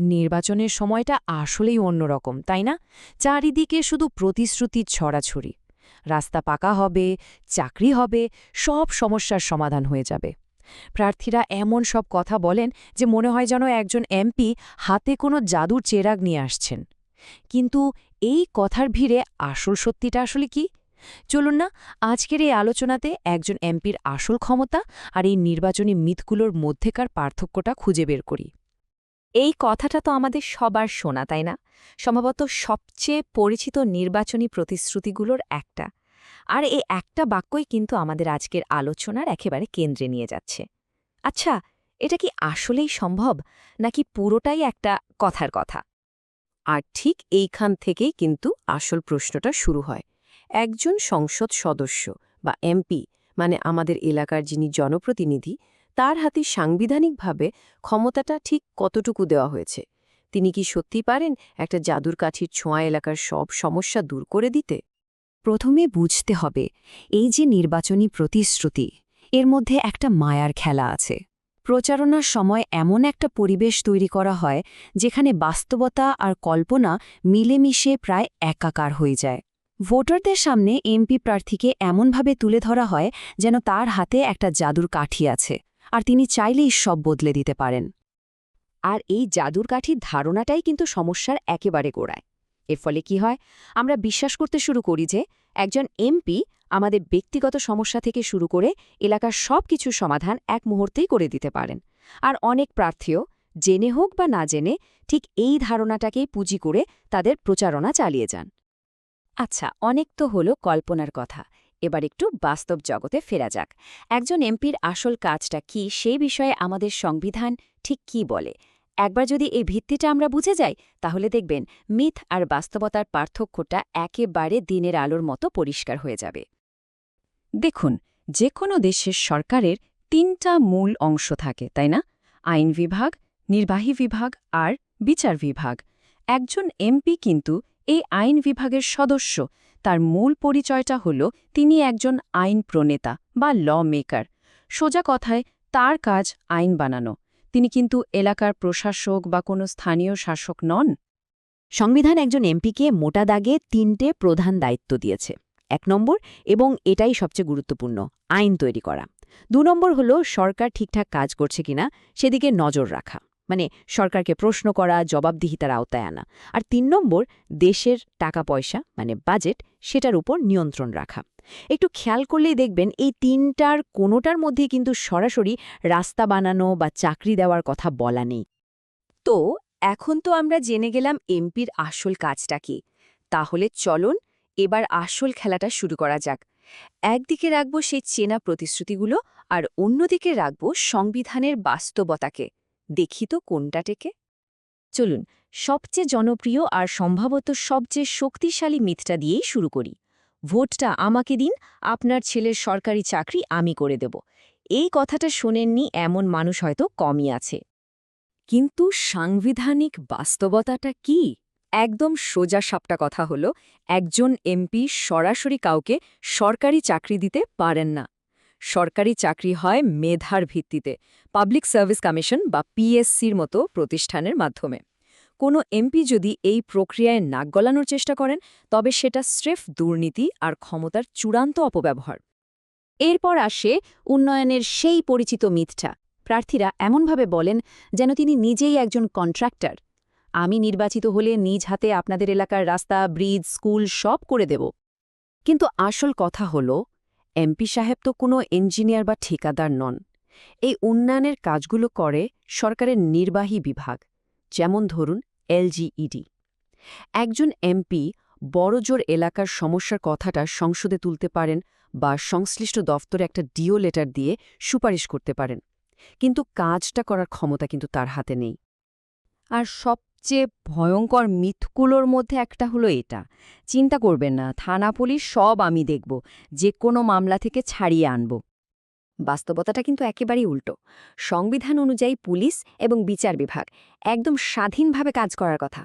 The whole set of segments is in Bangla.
নির্বাচনের সময়টা আসলেই অন্যরকম, তাই না? চারিদিকে শুধু প্রতিশ্রুতির ছড়াছড়ি। রাস্তা পাকা হবে, চাকরি হবে, সব সমস্যার সমাধান হয়ে যাবে। প্রার্থীরা এমন সব কথা বলেন যে মনে হয় যেন একজন এমপি হাতে কোনো জাদুর চেরাগ নিয়ে আসছেন। কিন্তু এই কথার ভিড়ে আসল সত্যিটা আসলে কি? চলুন না, আজকের এই আলোচনাতে একজন এমপির আসল ক্ষমতা আর এই নির্বাচনী মিথগুলোর মধ্যেকার পার্থক্যটা খুঁজে বের করি। এই কথাটা তো আমাদের সবার শোনা, তাই না? সম্ভবত সবচেয়ে পরিচিত নির্বাচনী প্রতিশ্রুতিগুলোর একটা। আর এই একটা বাক্যই কিন্তু আমাদের আজকের আলোচনার একেবারে কেন্দ্রে নিয়ে যাচ্ছে। আচ্ছা এটা কি আসলেই সম্ভব, নাকি পুরোটাই একটা কথার কথা? আর ঠিক এইখান থেকেই কিন্তু আসল প্রশ্নটা শুরু হয়। একজন সংসদ সদস্য বা এমপি মানে আমাদের এলাকার যিনি জনপ্রতিনিধি তার হাতে সাংবিধানিকভাবে ক্ষমতাটা ঠিক কতটুকু দেওয়া হয়েছে? তিনি কি সত্যি পারেন একটা জাদুর কাঠির ছোঁয়া এলাকার সব সমস্যা দূর করে দিতে? প্রথমে বুঝতে হবে, এই যে নির্বাচনী প্রতিশ্রুতি, এর মধ্যে একটা মায়ার খেলা আছে। প্রচারণার সময় এমন একটা পরিবেশ তৈরি করা হয়, যেখানে বাস্তবতা আর কল্পনা মিলেমিশে প্রায় একাকার হয়ে যায়। ভোটারদের সামনে এমপি প্রার্থীকে এমনভাবে তুলে ধরা হয় যেন তার হাতে একটা জাদুর কাঠি আছে। আর তিনি চাইলেই সব বদলে দিতে পারেন। আর এই জাদুর কাঠির ধারণাটাই কিন্তু সমস্যার একেবারে গোড়ায়। এর ফলে কি হয়? আমরা বিশ্বাস করতে শুরু করি যে, একজন এমপি আমাদের ব্যক্তিগত সমস্যা থেকে শুরু করে এলাকার সব কিছুর সমাধান এক মুহূর্তেই করে দিতে পারেন। আর অনেক প্রার্থীও, জেনে হোক বা না জেনে, ঠিক এই ধারণাটাকেই পুঁজি করে তাদের প্রচারণা চালিয়ে যান। আচ্ছা অনেক তো হলো কল্পনার কথা। এবার একটু বাস্তব জগতে ফেরা যাক। একজন এমপির আসল কাজটা কি, সেই বিষয়ে আমাদের সংবিধান ঠিক কি বলে? একবার যদি এই ভিত্তিটা আমরা বুঝে যাই, তাহলে দেখবেন মিথ আর বাস্তবতার পার্থক্যটা একেবারে দিনের আলোর মতো পরিষ্কার হয়ে যাবে। দেখুন যে কোনো দেশের সরকারের তিনটা মূল অংশ থাকে, তাই না? আইন বিভাগ, নির্বাহী বিভাগ আর বিচার বিভাগ। একজন এমপি কিন্তু এই আইন বিভাগের সদস্য তার মূল পরিচয়টা হল তিনি একজন আইন প্রণেতা বা ল মেকার সোজা কথায়, তার কাজ আইন বানানো। তিনি কিন্তু এলাকার প্রশাসক বা কোনো স্থানীয় শাসক নন। সংবিধান একজন এমপিকে মোটা দাগে তিনটে প্রধান দায়িত্ব দিয়েছে। এক নম্বর, এবং এটাই সবচেয়ে গুরুত্বপূর্ণ, আইন তৈরি করা। দু নম্বর হল, সরকার ঠিকঠাক কাজ করছে কিনা, সেদিকে নজর রাখা। মানে সরকারকে প্রশ্ন করা, জবাবদিহিতার আওতায় আনা। আর তিন নম্বর, দেশের টাকা পয়সা মানে বাজেট, সেটার উপর নিয়ন্ত্রণ রাখা। একটু খেয়াল করলেই দেখবেন এই তিনটার কোনোটার মধ্যে কিন্তু সরাসরি রাস্তা বানানো বা চাকরি দেওয়ার কথা বলা নেই। তো, এখন তো আমরা জেনে গেলাম এমপির আসল কাজটা কি। তাহলে চলুন এবার আসল খেলাটা শুরু করা যাক। একদিকে রাখব সেই চেনা প্রতিশ্রুতিগুলো আর অন্যদিকে রাখব সংবিধানের বাস্তবতাকে। দেখি তো কোনটা টেকে। চলুন, সবচেয়ে জনপ্রিয় আর সম্ভবত সবচেয়ে শক্তিশালী মিথটা দিয়েই শুরু করি। ভোটটা আমাকে দিন, আপনার ছেলের সরকারি চাকরি আমি করে দেব। এই কথাটা শোনেননি এমন মানুষ হয়তো কমই আছে। কিন্তু সাংবিধানিক বাস্তবতাটা কি? একদম সোজা সাপটা কথা হল, একজন এমপি সরাসরি কাউকে সরকারি চাকরি দিতে পারেন না। সরকারি চাকরি হয় মেধার ভিত্তিতে পাবলিক সার্ভিস কমিশন বা পিএসসির মতো প্রতিষ্ঠানের মাধ্যমে। কোনো এমপি যদি এই প্রক্রিয়ায় নাক গলানোর চেষ্টা করেন, তবে সেটা স্রেফ দুর্নীতি আর ক্ষমতার চূড়ান্ত অপব্যবহার। এরপর আসে উন্নয়নের সেই পরিচিত মিথটা প্রার্থীরা এমনভাবে বলেন যেন তিনি নিজেই একজন কন্ট্রাক্টর আমি নির্বাচিত হলে নিজ হাতে আপনাদের এলাকার রাস্তা ব্রিজ স্কুল সব করে দেব। কিন্তু আসল কথা হল এমপি সাহেব তো কোনো ইঞ্জিনিয়ার বা ঠিকাদার নন। এই উন্নয়নের কাজগুলো করে সরকারের নির্বাহী বিভাগ, যেমন ধরুন এলজিইডি একজন এমপি বড়জোর এলাকার সমস্যার কথাটা সংসদে তুলতে পারেন বা সংশ্লিষ্ট দফতরে একটা ডিও লেটার দিয়ে সুপারিশ করতে পারেন। কিন্তু কাজটা করার ক্ষমতা কিন্তু তার হাতে নেই। আর সবচেয়ে ভয়ঙ্কর মিথগুলোর মধ্যে একটা হলো এটা। চিন্তা করবেন না, থানা পুলিশ সব আমি দেখব যে কোনো মামলা থেকে ছাড়িয়ে আনব। বাস্তবতাটা কিন্তু একেবারেই উল্টো। সংবিধান অনুযায়ী পুলিশ এবং বিচার বিভাগ একদম স্বাধীনভাবে কাজ করার কথা।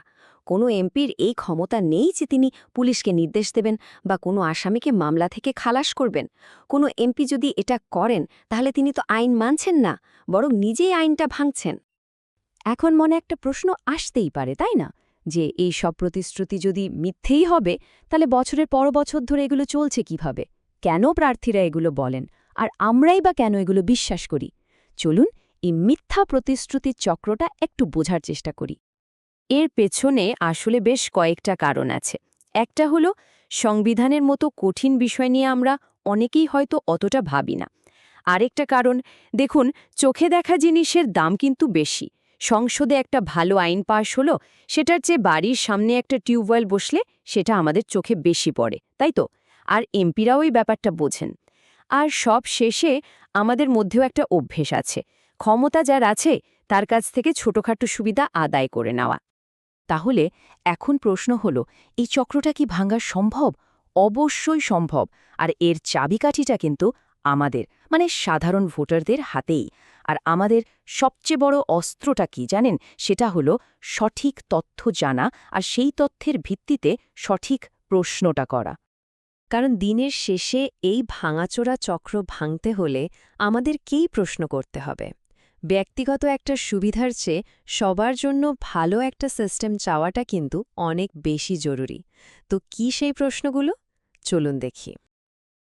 কোনো এমপির এই ক্ষমতা নেই যে তিনি পুলিশকে নির্দেশ দেবেন বা কোনো আসামিকে মামলা থেকে খালাস করবেন। কোনো এমপি যদি এটা করেন, তাহলে তিনি তো আইন মানছেন না, বরং নিজেই আইনটা ভাঙছেন। এখন মনে একটা প্রশ্ন আসতেই পারে, তাই না? যে এই সব প্রতিশ্রুতি যদি মিথ্যেই হবে, তাহলে বছরের পর বছর ধরে এগুলো চলছে কীভাবে? কেন প্রার্থীরা এগুলো বলেন? আর আমরাই বা কেন এগুলো বিশ্বাস করি? চলুন এই মিথ্যা প্রতিশ্রুতির চক্রটা একটু বোঝার চেষ্টা করি। এর পেছনে আসলে বেশ কয়েকটা কারণ আছে। একটা হলো, সংবিধানের মতো কঠিন বিষয় নিয়ে আমরা অনেকেই হয়তো অতটা ভাবি না। আরেকটা কারণ, দেখুন, চোখে দেখা জিনিসের দাম কিন্তু বেশি। সংসদে একটা ভালো আইন পাশ হলো, সেটার চেয়ে বাড়ির সামনে একটা টিউবওয়েল বসলে সেটা আমাদের চোখে বেশি পড়ে, তাই তো? আর এমপিরাও এই ব্যাপারটা বোঝেন। আর সব শেষে আমাদের মধ্যেও একটা অভ্যেস আছে। ক্ষমতা যার আছে, তার কাছ থেকে ছোটখাটো সুবিধা আদায় করে নেওয়া। তাহলে এখন প্রশ্ন হল, এই চক্রটা কি ভাঙা সম্ভব? অবশ্যই সম্ভব। আর এর চাবিকাঠিটা কিন্তু আমাদের মানে সাধারণ ভোটারদের হাতেই। আর আমাদের সবচেয়ে বড় অস্ত্রটা কি জানেন? সেটা হলো সঠিক তথ্য জানা আর সেই তথ্যের ভিত্তিতে সঠিক প্রশ্নটা করা। কারণ দিনের শেষে এই ভাঙাচোরা চক্র ভাঙতে হলে আমাদের কেই প্রশ্ন করতে হবে। ব্যক্তিগত একটা সুবিধার চেয়ে সবার জন্য ভালো একটা সিস্টেম চাওয়াটা কিন্তু অনেক বেশি জরুরি। তো কি সেই প্রশ্নগুলো? চলুন দেখি।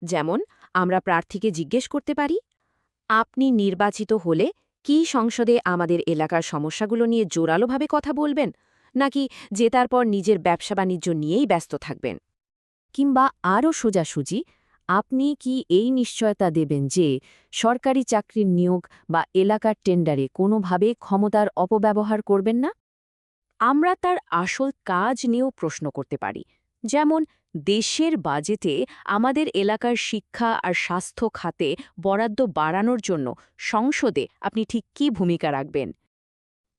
যেমন আমরা প্রার্থীকে জিজ্ঞেস করতে পারি, আপনি নির্বাচিত হলে কি সংসদে আমাদের এলাকার সমস্যাগুলো নিয়ে জোরালোভাবে কথা বলবেন, নাকি জেতার পর নিজের ব্যবসা বাণিজ্য নিয়েই ব্যস্ত থাকবেন? কিংবা আরও সোজাসুজি, আপনি কি এই নিশ্চয়তা দেবেন যে সরকারি চাকরির নিয়োগ বা এলাকার টেন্ডারে কোনোভাবে ক্ষমতার অপব্যবহার করবেন না? আমরা তার আসল কাজ নিয়েও প্রশ্ন করতে পারি, যেমন দেশের বাজেটে আমাদের এলাকার শিক্ষা আর স্বাস্থ্য খাতে বরাদ্দ বাড়ানোর জন্য সংসদে আপনি ঠিক কী ভূমিকা রাখবেন?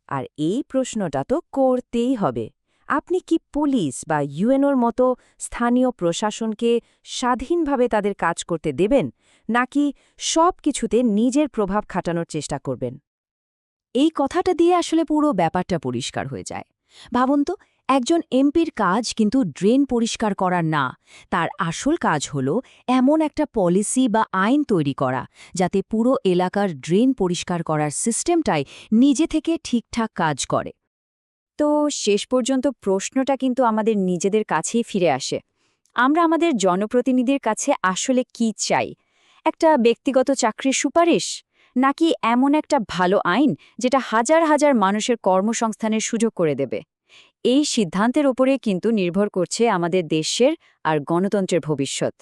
আর এই প্রশ্নটা তো করতেই হবে। আপনি কি পুলিশ বা ইউএনওর মতো স্থানীয় প্রশাসনকে স্বাধীনভাবে তাদের কাজ করতে দেবেন, নাকি সব কিছুতে নিজের প্রভাব খাটানোর চেষ্টা করবেন? এই কথাটা দিয়ে আসলে পুরো ব্যাপারটা পরিষ্কার হয়ে যায়। ভাবুন তো একজন এমপির কাজ কিন্তু ড্রেন পরিষ্কার করার না। তার আসল কাজ হল এমন একটা পলিসি বা আইন তৈরি করা, যাতে পুরো এলাকার ড্রেন পরিষ্কার করার সিস্টেমটাই নিজে থেকে ঠিকঠাক কাজ করে। তো শেষ পর্যন্ত প্রশ্নটা কিন্তু আমাদের নিজেদের কাছেই ফিরে আসে। আমরা আমাদের জনপ্রতিনিধির কাছে আসলে কি চাই? একটা ব্যক্তিগত চাকরির সুপারিশ? নাকি এমন একটা ভালো আইন যেটা হাজার হাজার মানুষের কর্মসংস্থানের সুযোগ করে দেবে? এই সিদ্ধান্তের ওপরে কিন্তু নির্ভর করছে আমাদের দেশের আর গণতন্ত্রের ভবিষ্যৎ।